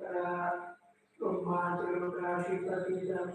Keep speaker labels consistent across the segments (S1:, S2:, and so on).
S1: ตาตุมาตุลกาสิปติสัม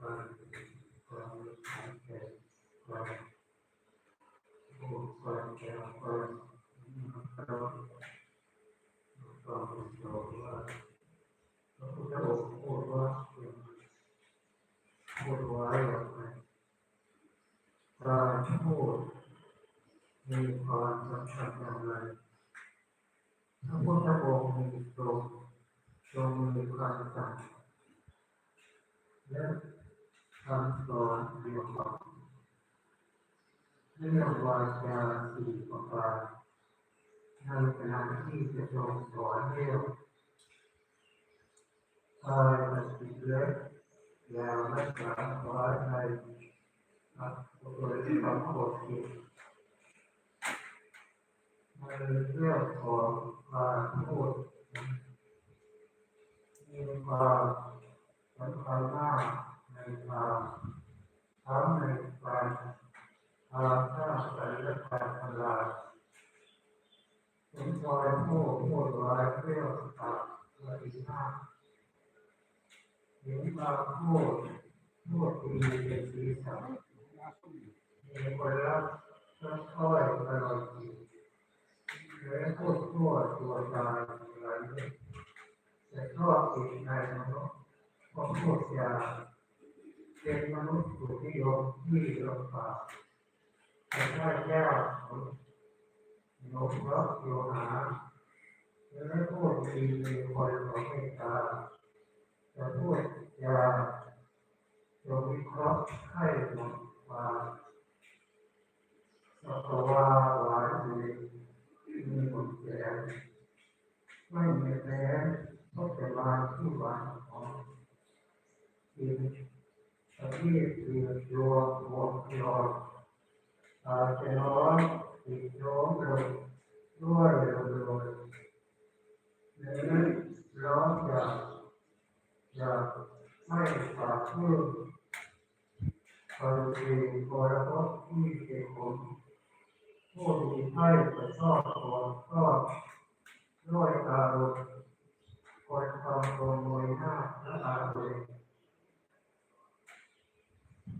S2: คะวะโตอะระหะโตสัมมามพุทธัสสะนะโมตัสสะภะควะโตอะระหะโตสัมมามพุทธัสสะอิตังสันตังสุขาหังติติจำจำทุกคล้วนำตัวมาความความหายใจความผู้ความแก่ความเราความรู้สึกว่าพระพุทธองค์พูดว่าพูดไว้ว่าการพูดมีความสำคัญอย่างไรพระพุทธองค์มีตรงทรงมีความต่างและ คำสอนเดียวกันเรื่องวาจาสี่ประการในขณะที่จะทรงสอนเรื่องกายปฏิเสธอย่างรักษาไว้ในอัตถบริกรรมบทที่ในเรื่องของการพูดมีความสำคัญมากในการทั้งในการทางสร้างสรรค์และการต ลาดเป็นการพูดพูดไว้เรื่องต่าละอีกมากเห็นการพูดพูดดีเป็นสีสันมีคนรับค่อยตลอดชีวิตและพูดทั่วตัวตายหลายเรื่องแต่ชอบติดในมนุษย์เพราะพูดยาเป็นมนุษย์ถูกนิยมที่ลำบาก แต่ถ้าแก้วโนเพราะโยหาและพูดดีมีคนของเมตตาจะพูดยาจงวิเคราะห์ให้หมดว่าสัพวาหวานดีมีหมดแสงไม่มีแสงก็จะมาที่วันของจิตที่คือดวงดวงยอด อาจจะร้อนติดร้อนเลยด้วยเลยหรือร้อนจากจากไม่ปากเพื่อปฏิบัติพจน์ที่เป็นผลผู้มีให้ประชอบของก็ด้วยอารมณ์คนทำตรงโดยหน้าและอารมณ์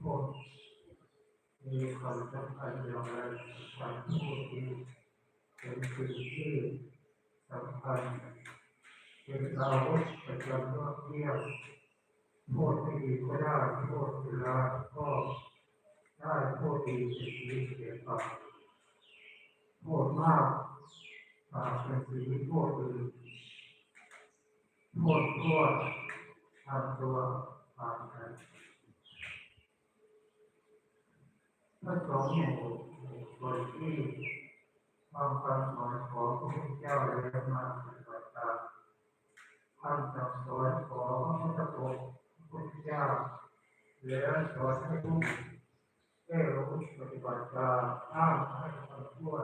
S2: คน มีความสำคัญอย่างไรการพูดที่เป็นสิ่งที่สำคัญเป็นอาวุธประจำตัวเที่ยวพูดไม่ดีก็ได้พูดเวลาก็ได้พูดดีเสียดีเสียไปพูดมากปากเป็นสีพูดดีพูดทั่วทำตัวปากกัน ถ้าสองหมู่คนที่ฟังคำสอนของพระพุทธเจ้าแล้วมาปฏิบัติตามคำสั่งสอนของพระพุทธพุทธเจ้าแล้วสอนให้ผู้ได้รู้ปฏิบัติตามห้ามให้ทำชั่ว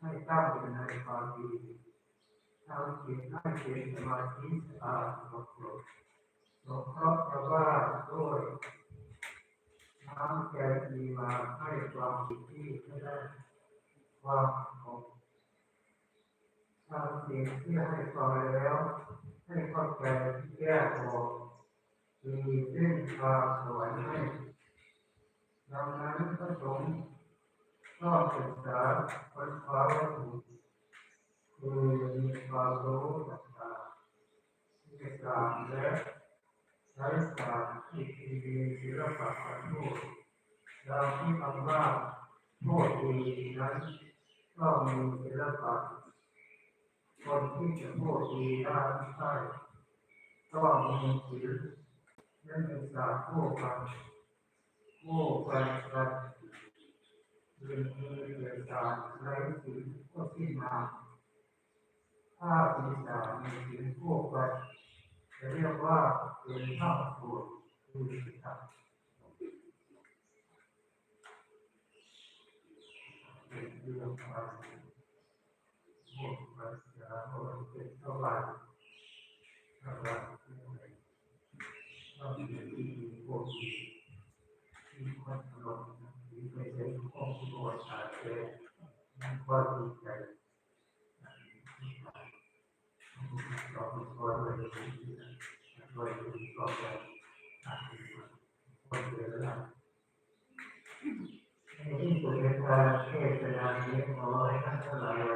S2: ให้ตั้งอยู่ในความดีทำจิตให้เป็นสมาธิสะอาดหมดจดหลวงพ่อจะว่าด้วย น้ำแกงดีมาให้ความดีที่ไม่ได้ความของทำสิ่งที่ให้ฟังแล้ว ให้เข้าใจที่แก้ออกมีเส้นทางสวยให้ดังนั้นพระสงฆ์ชอบศึกษาค้นคว้าวัตถุคือมีความรู้ต่างๆที่ศาสตร์และใช้ศาสตร์ ที่ผิดดีศิลปะการพูดเราที่คำว่าพูดดีนั้นก็มีศิลปะคนที่จะพูดดีได้ใช่ก็มีศิลป์และมีศาสาคู่กันคู่กันกันเรื่องนี้เกิดจากไร้ศิลก็ที่มาถ้ามีศาสตร์มีศิลคู่กันจะเรียกว่าเป็นข้าวพูดคือศิลป์เป็นเรื่องความหมดปัญญาหมดเป็นเท่าไหร่เท่าไหร่เราเป็นที่พวกที่ที่คนลงที่ไม่ใช่ของผู้บริหารเลย มัน ก็ดี